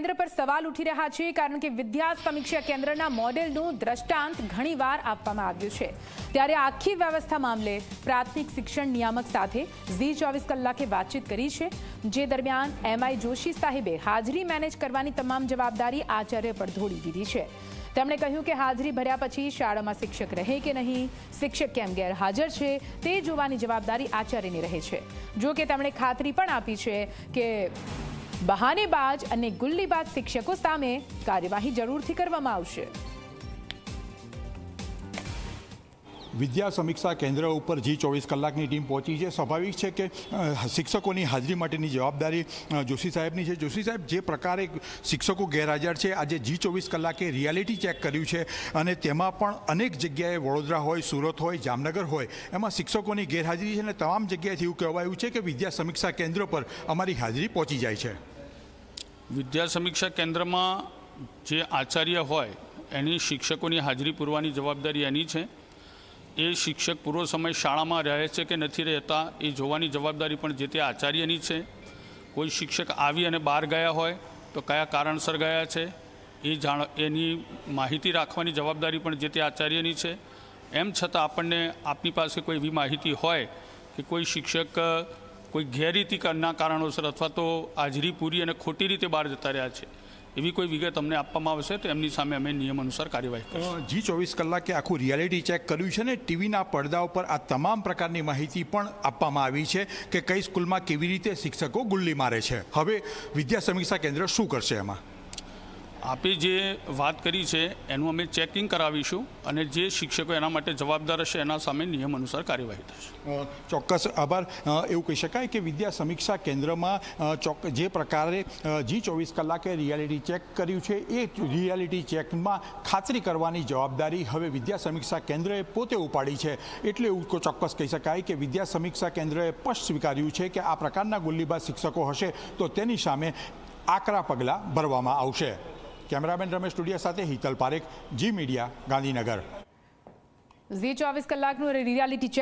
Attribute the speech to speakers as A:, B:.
A: કેન્દ્ર પર સવાલ ઉઠી રહ્યા છે, કારણ કે વિદ્યા સમીક્ષા કેન્દ્રના મોડેલનું દ્રષ્ટાંત ઘણીવાર આપવામાં આવ્યું છે. ત્યારે આખી વ્યવસ્થા મામલે પ્રાથમિક શિક્ષણ નિયામક સાથે ઝી ચોવીસ કલાકે વાતચીત કરી છે. જે દરમિયાન એમઆઈ જોશી સાહેબે હાજરી મેનેજ કરવાની તમામ જવાબદારી આચાર્ય પર ઢોળી દીધી છે. તેમણે કહ્યું કે હાજરી ભર્યા પછી શાળામાં શિક્ષક રહે કે નહીં, શિક્ષક કેમ ગેરહાજર છે, તે જોવાની જવાબદારી આચાર્યની રહે છે. જો કે તેમણે ખાતરી પણ આપી છે કે બહાનેબાજ અને ગુલ્લીબાજ શિક્ષકો સામે કાર્યવાહી જરૂરથી કરવામાં આવશે.
B: વિદ્યા સમીક્ષા કેન્દ્ર ઉપર જી ચોવીસ કલાકની ટીમ પહોંચી છે. સ્વાભાવિક છે કે શિક્ષકોની હાજરી માટેની જવાબદારી જોશી સાહેબની છે. જોશી સાહેબ, જે પ્રકારે શિક્ષકો ગેરહાજર છે, આજે જી ચોવીસ કલાકે રિયાલિટી ચેક કર્યું છે અને તેમાં પણ અનેક જગ્યાએ વડોદરા હોય, સુરત હોય, જામનગર હોય, એમાં શિક્ષકોની ગેરહાજરી છે અને તમામ જગ્યાએથી એવું કહેવાયું છે કે વિદ્યા સમીક્ષા કેન્દ્ર પર અમારી હાજરી પહોંચી જાય છે.
C: વિદ્યા સમીક્ષા કેન્દ્રમાં જે આચાર્ય હોય, એની શિક્ષકોની હાજરી પૂરવાની જવાબદારી એની છે. એ શિક્ષક પૂરો સમય શાળામાં રહે છે કે નથી રહેતા, એ જોવાની જવાબદારી પણ જે તે આચાર્યની છે. કોઈ શિક્ષક આવી અને બહાર ગયા હોય, તો કયા કારણસર ગયા છે, એ જાણ, એની માહિતી રાખવાની જવાબદારી પણ જે તે આચાર્યની છે. એમ છતાં આપણને આપની પાસે કોઈ એવી માહિતી હોય કે કોઈ શિક્ષક કોઈ ગેરરીતિ ના કારણોસર અથવા તો હાજરી પૂરી અને ખોટી રીતે બહાર જતા રહ્યા છે એવી કોઈ વિગત અમને આપવામાં આવશે તો એમની સામે અમે નિયમ અનુસાર કાર્યવાહી કરીશું.
B: જી ચોવીસ કલાકે આખું રિયાલિટી ચેક કર્યું છે ને ટીવીના પડદા ઉપર આ તમામ પ્રકારની માહિતી પણ આપવામાં આવી છે કે કઈ સ્કૂલમાં કેવી રીતે શિક્ષકો ગુલ્લી મારે છે. હવે વિદ્યા સમીક્ષા કેન્દ્ર શું કરશે એમાં?
C: આપે જે વાત કરી છે, એનું અમે ચેકિંગ કરાવીશું અને જે શિક્ષકો એના માટે જવાબદાર હશે, એના સામે નિયમ અનુસાર કાર્યવાહી થશે.
B: ચોક્કસ આભાર. એવું કહી શકાય કે વિદ્યા સમીક્ષા કેન્દ્રમાં ચોક, જે પ્રકારે જી ચોવીસ કલાકે રિયાલિટી ચેક કર્યું છે, એ રિયાલિટી ચેકમાં ખાતરી કરવાની જવાબદારી હવે વિદ્યા સમીક્ષા કેન્દ્રએ પોતે ઉપાડી છે. એટલે એવું ચોક્કસ કહી શકાય કે વિદ્યા સમીક્ષા કેન્દ્રએ સ્પષ્ટ સ્વીકાર્યું છે કે આ પ્રકારના ગુલ્લીબાજ શિક્ષકો હશે, તો તેની સામે આકરા પગલાં ભરવામાં આવશે. કેમેરામેન રમેશ ટુડિયા સાથે Hital Parekh Zee media Gandhinagar.
A: Zee ચોવીસ કલાકનું રિયાલિટી